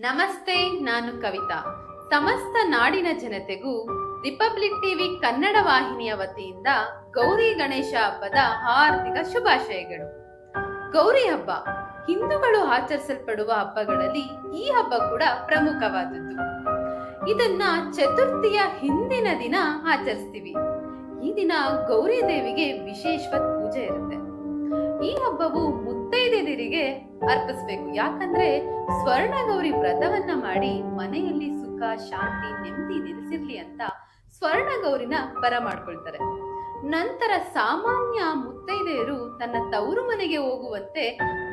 ನಮಸ್ತೆ, ನಾನು ಕವಿತಾ. ಸಮಸ್ತ ನಾಡಿನ ಜನತೆಗೂ ರಿಪಬ್ಲಿಕ್ ಟಿವಿ ಕನ್ನಡ ವಾಹಿನಿಯ ವತಿಯಿಂದ ಗೌರಿ ಗಣೇಶ ಹಬ್ಬದ ಹಾರ್ದಿಕ ಶುಭಾಶಯಗಳು. ಗೌರಿ ಹಬ್ಬ, ಹಿಂದೂಗಳು ಆಚರಿಸಲ್ಪಡುವ ಹಬ್ಬಗಳಲ್ಲಿ ಈ ಹಬ್ಬ ಕೂಡ ಪ್ರಮುಖವಾದದ್ದು. ಇದನ್ನ ಚತುರ್ಥಿಯ ಹಿಂದಿನ ದಿನ ಆಚರಿಸ್ತೀವಿ. ಈ ದಿನ ಗೌರಿ ದೇವಿಗೆ ವಿಶೇಷ ಪೂಜೆ ಇರುತ್ತೆ. ಈ ಹಬ್ಬವು ಮುತ್ತೈದೆಯರಿಗೆ ಅರ್ಪಿಸ್ಬೇಕು. ಯಾಕಂದ್ರೆ ಸ್ವರ್ಣ ಗೌರಿ ವ್ರತವನ್ನ ಮಾಡಿ ಮನೆಯಲ್ಲಿ ಸುಖ, ಶಾಂತಿ, ನೆಮ್ಮದಿ ನೆಲೆಸಿರ್ಲಿ ಅಂತ ಸ್ವರ್ಣ ಗೌರಿನ ಬರ ಮಾಡ್ಕೊಳ್ತಾರೆ. ನಂತರ ಸಾಮಾನ್ಯ ಮುತ್ತೈದೆಯರು ತನ್ನ ತವರು ಮನೆಗೆ ಹೋಗುವಂತೆ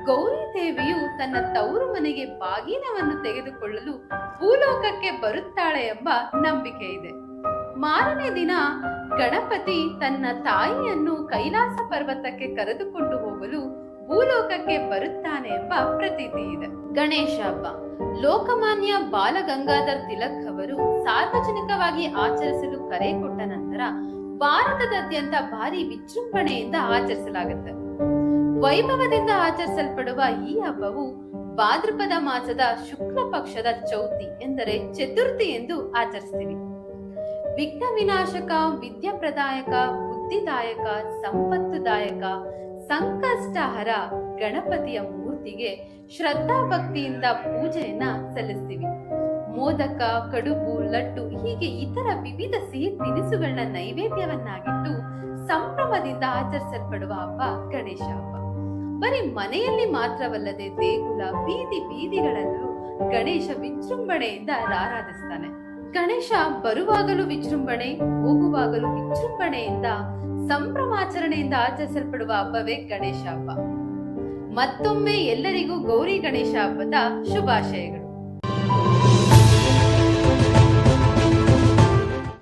ಗೌರಿ ದೇವಿಯು ತನ್ನ ತವರು ಮನೆಗೆ ಬಾಗಿನವನ್ನು ತೆಗೆದುಕೊಳ್ಳಲು ಭೂಲೋಕಕ್ಕೆ ಬರುತ್ತಾಳೆ ಎಂಬ ನಂಬಿಕೆ ಇದೆ. ಮಾರನೇ ದಿನ ಗಣಪತಿ ತನ್ನ ತಾಯಿಯನ್ನು ಕೈಲಾಸ ಪರ್ವತಕ್ಕೆ ಕರೆದುಕೊಂಡು ಹೋಗಲು ಭೂಲೋಕಕ್ಕೆ ಬರುತ್ತಾನೆ ಎಂಬ ಪ್ರತೀತಿ ಇದೆ. ಗಣೇಶ ಹಬ್ಬ. ಲೋಕಮಾನ್ಯ ಬಾಲಗಂಗಾಧರ್ ತಿಲಕ್ ಅವರು ಸಾರ್ವಜನಿಕವಾಗಿ ಆಚರಿಸಲು ಕರೆ ಕೊಟ್ಟ ನಂತರ ಭಾರತದಾದ್ಯಂತ ಭಾರಿ ವಿಜೃಂಭಣೆಯಿಂದ ಆಚರಿಸಲಾಗುತ್ತೆ. ವೈಭವದಿಂದ ಆಚರಿಸಲ್ಪಡುವ ಈ ಹಬ್ಬವು ಭಾದ್ರಪದ ಮಾಸದ ಶುಕ್ಲ ಪಕ್ಷದ ಚೌತಿ ಎಂದರೆ ಚತುರ್ಥಿ ಎಂದು ಆಚರಿಸ್ತೀವಿ. ವಿಘ್ನ ವಿನಾಶಕ ವಿದ್ಯಾಪ್ರದಾಯಕ, ಬುದ್ಧಿದಾಯಕ, ಸಂಪತ್ತುದಾಯಕ ಸಂಕಷ್ಟಹರ ಗಣಪತಿಯ ಮೂರ್ತಿಗೆ ಶ್ರದ್ಧಾ ಭಕ್ತಿಯಿಂದ ಪೂಜೆಯನ್ನ ಸಲ್ಲಿಸ್ತೀವಿ. ಮೋದಕ, ಕಡುಬು, ಲಡ್ಡು, ಹೀಗೆ ಇತರ ವಿವಿಧ ಸಿಹಿ ತಿನಿಸುಗಳನ್ನ ನೈವೇದ್ಯವನ್ನಾಗಿಟ್ಟು ಸಂಭ್ರಮದಿಂದ ಆಚರಿಸಲ್ಪಡುವ ಹಬ್ಬ ಗಣೇಶ ಹಬ್ಬ. ಬರೀ ಮನೆಯಲ್ಲಿ ಮಾತ್ರವಲ್ಲದೆ ದೇಗುಲ, ಬೀದಿ ಬೀದಿಗಳಲ್ಲೂ ಗಣೇಶ ವಿಜೃಂಭಣೆಯಿಂದ ಆರಾಧಿಸ್ತಾನೆ. ಗಣೇಶ ಬರುವಾಗಲೂ ವಿಜೃಂಭಣೆ, ಹೋಗುವಾಗಲೂ ವಿಜೃಂಭಣೆಯಿಂದ ಸಂಭ್ರಮಾಚರಣೆಯಿಂದ ಆಚರಿಸಲ್ಪಡುವ ಹಬ್ಬವೇ ಗಣೇಶ ಹಬ್ಬ. ಮತ್ತೊಮ್ಮೆ ಎಲ್ಲರಿಗೂ ಗೌರಿ ಗಣೇಶ ಹಬ್ಬದ ಶುಭಾಶಯಗಳು.